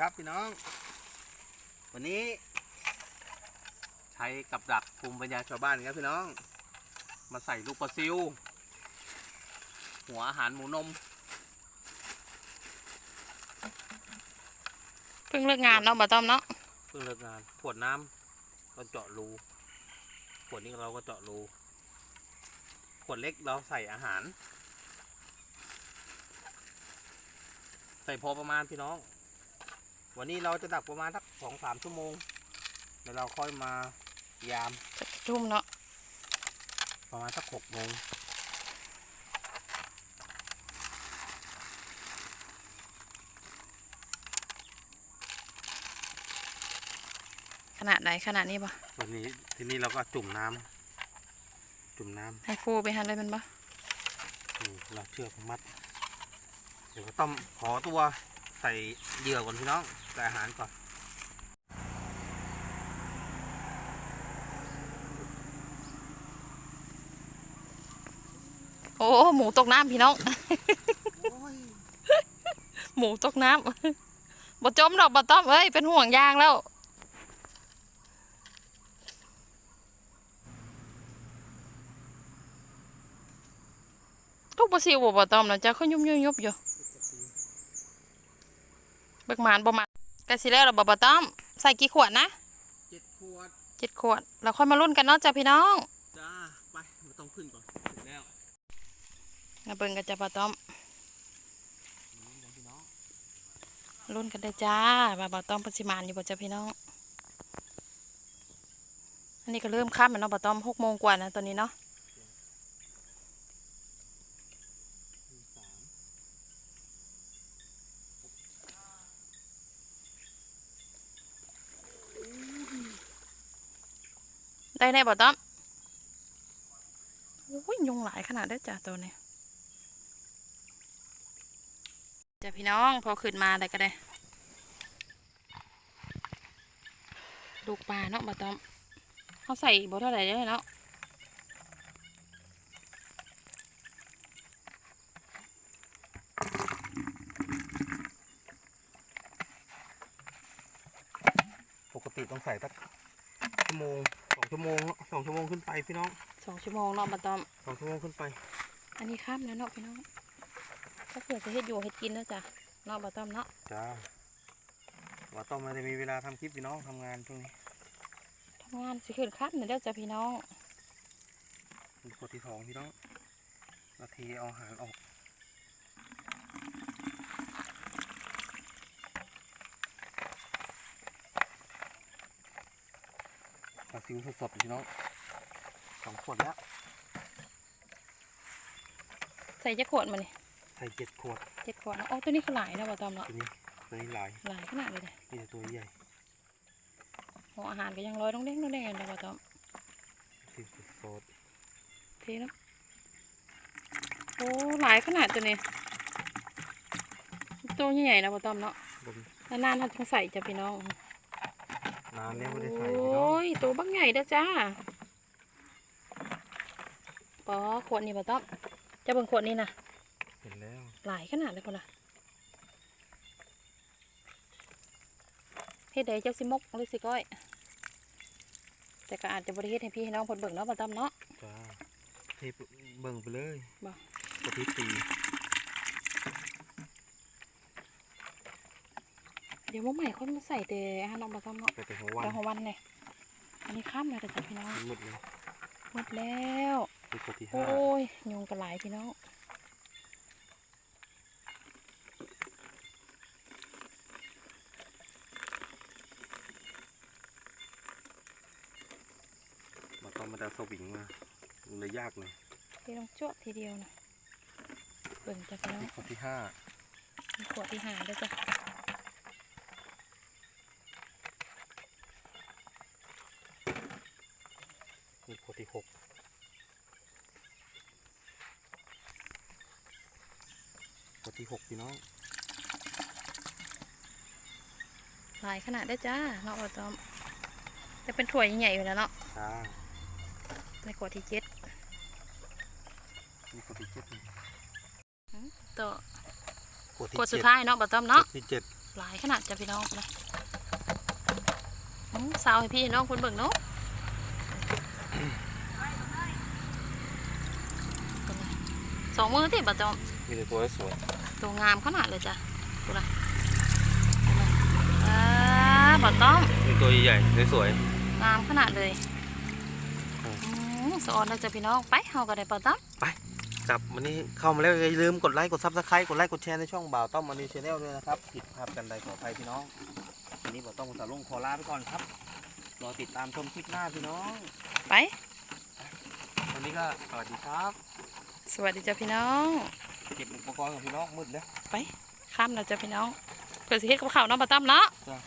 ครับพี่น้อง วันนี้ ใช้กับดักภูมิปัญญาชาวบ้านครับพี่น้อง มาใส่ลูกปลาซิว หัวอาหารหมูนมเพิ่งเลิกงานเนาะบ่ต้อมเนาะเพิ่งเลิกงานขวดน้ำเราเจาะรูขวดนี้เราก็เจาะรูขวดเล็กเราใส่อาหาร ใส่พอประมาณพี่น้อง วันนี้เราจะดักประมาณสักสองสามชั่วโมงเดี๋ยวเราค่อยมายามจะทุ่มเนาะประมาณสักหกโมงขนาดไหนขนาดนี้บ่วันนี้ทีนี้เราก็จุ่มน้ำจุ่มน้ำให้ฟูไปหันเลยแมันบ่นี่เราเชือกมัด เดี๋ยวก็ต้องขอตัว ใส่เหยื่อก่อนพี่น้อง ใส่อาหารก่อน โอ้ หมูตกน้ำพี่น้อง หมูตกน้ำบ่จมดอกบ่ต้อมเอ้ย เป็นห่วงยางแล้วลูกปลาซิวบ่บ่ต้อมนะจ๊ะเขายุ่มยุ่มยุบอยู่ เบิกหมานบ่มานกะสิแล้วล่ะบ่บ่ต้อม ใส่กี่ขวดนะเจ็ดขวดเจ็ดขวด เราค่อยมาลุ้นกันเนาะจ้ะพี่น้อง จ้า ไปไม่ต้องขึ้นก่อนถึงแล้วมาเบิ่งกันจ้ะบ่ต้อมนี่นะพี่น้องลุ้นกันได้จ้าว่าบ่ต้อมเพิ่นสิมานอยู่บ่จ้ะพี่น้อง อันนี้ก็เริ่มค่ำแล้วเนาะบ่ต้อมหกโมงกว่านะตอนนี้เนาะ มีสาม ได้แน่บ่ต้อมโอ้ยยุงหลายขนาดได้จ้ะตัวนี้จ้ะพี่น้องพอขึ้นมาได้ก็ได้ลูกปลาเนาะบ่ต้อมเขาใส่บ่เท่าไหร่เลยเนาะปกติต้องใส่สัก ชั่วโมงสองชั่วโมงสองชั่วโมงขึ้นไปพี่น้องสองชั่วโมงเนาะบ่ต้อมสองชั่วโมงขึ้นไป อันนี้ค่ำแล้วเนาะพี่น้องก็เผื่อจะเฮ็ดอยู่เฮ็ดกินแล้วจ้ะเนาะบ่ต้อมเนาะจ้าว่าต้องไม่ได้มีเวลาทำคลิปพี่น้องทำงานช่วงนี้ทำงานสิขึ้นค่ำเนี่ยเด้อจ้ะพี่น้องมีขวดที่สองพี่น้องนาทีเอาอาหารออก ปลาซิวสดๆพี่น้องสองขวดแล้ว ใส่จะขวดมาเนี่ยใส่เจ็ดขวดเจ็ดขวดเนาะโอ้ตัวนี้คือหลายเนาะบ่ต้อมเนาะตัวนี้ตัวนี้หลายหลายขนาดเลยเด้อนี่แต่ตัวใหญ่หัวอาหารก็ยังลอยต้องเด้งต้องเด้งอยู่เนาะบ่ต้อมซิวสดเทเนาะโอ้หลายขนาดตัวนี้ตัวใหญ่ๆนะบ่ต้อมเนาะๆบนนานๆเราจึงใส่จ้ะพี่น้อง นานแล้วไม่ได้โอใส่พี่น้อ้งยตัวบักใหญ่เด้อจ้าปอขวดนี้บ่ต้อมจะเบิ่งขวดนี้นะเห็นแล้ว หลายขนาดเลยคนละเฮ็ดได้เจ้าสิมกหรือสิก้อย แต่ก็อาจจะบริเฮ็ดให้พี่ให้น้องเพนเบิ่งเนาะบ่ต้อมเนาะจ้าเทปเบิ่งไปเลยบ่กดที่สี่ เดี๋ยวมื้อใหม่คนมาใส่แต่อาหารน้องบ่ต้อมเนาะไปแต่หัววันเดี๋ยวของวันเนี่ยอันนี้ข้ามแล้วแต่จ้ะพี่น้องมันหมดเลยหมดแล้วที่กดที่โอ้ห้ายยุงกระหลายพี่น้องมันต้องมาดาสวิงมามันเลยยากหน่อยพี่ต้องจ้วทีเดียวนะเบิ่งจ้ะพี่น้องที่กดที่ห้ามีขวดที่หาด้วยจ้ะ นี่กด ที่หกกดที่หกพี่น้องหลายขนาดได้อจ้าเนาะบ่ต้อมแต่เป็นถ้วยใหญ่ๆอยู่แล้วเนาะจ้าในขวดที่เจ็ดนี่กดที่เจ็ดนี่ต่อกดที่ขวดสุดเจ็ท้ายเนาะบ่ต้อมเนาะกดที่เจ็ดหลายขนาดจ้ะพี่น้องนะอืมสาวให้พี่น้องคนเบิ่งเนาะ องมือที่บัตรมีแต่ตัวสวยตัวงามขนาดเลยจ้ะดูนะอ่าบัตรต้องมีตัวใหญ่ๆสวยงามขนาดเลยอืมอืมสะออนแล้วจ้ะพี่น้องไปเฮาก็ได้บัตรต้องๆครับวันนี้เข้ามาแล้วอย่าลืมกดไลค์กดซับสไครต์กดไลค์กดแชร์ในช่องบ่าวต้อมมันนี่ชาแนลด้วยนะครับผิดพลาดกันใดขออภัยพี่น้องวันนี้บ่าวต้อมสาวลงขอลาไปก่อนครับรอติดตามชมคลิปหน้าพี่น้อง ไป วันนี้ก็สวัสดีครับ สวัสดีจ้ะพี่น้องเก็บอุปกรณ์ของพี่น้องมืดเลยข้ามแล้วจ้ะพี่น้องเพื่อสิเฮ็ดกับข้าวเน้องบัตรต้องเนาะจ้ะ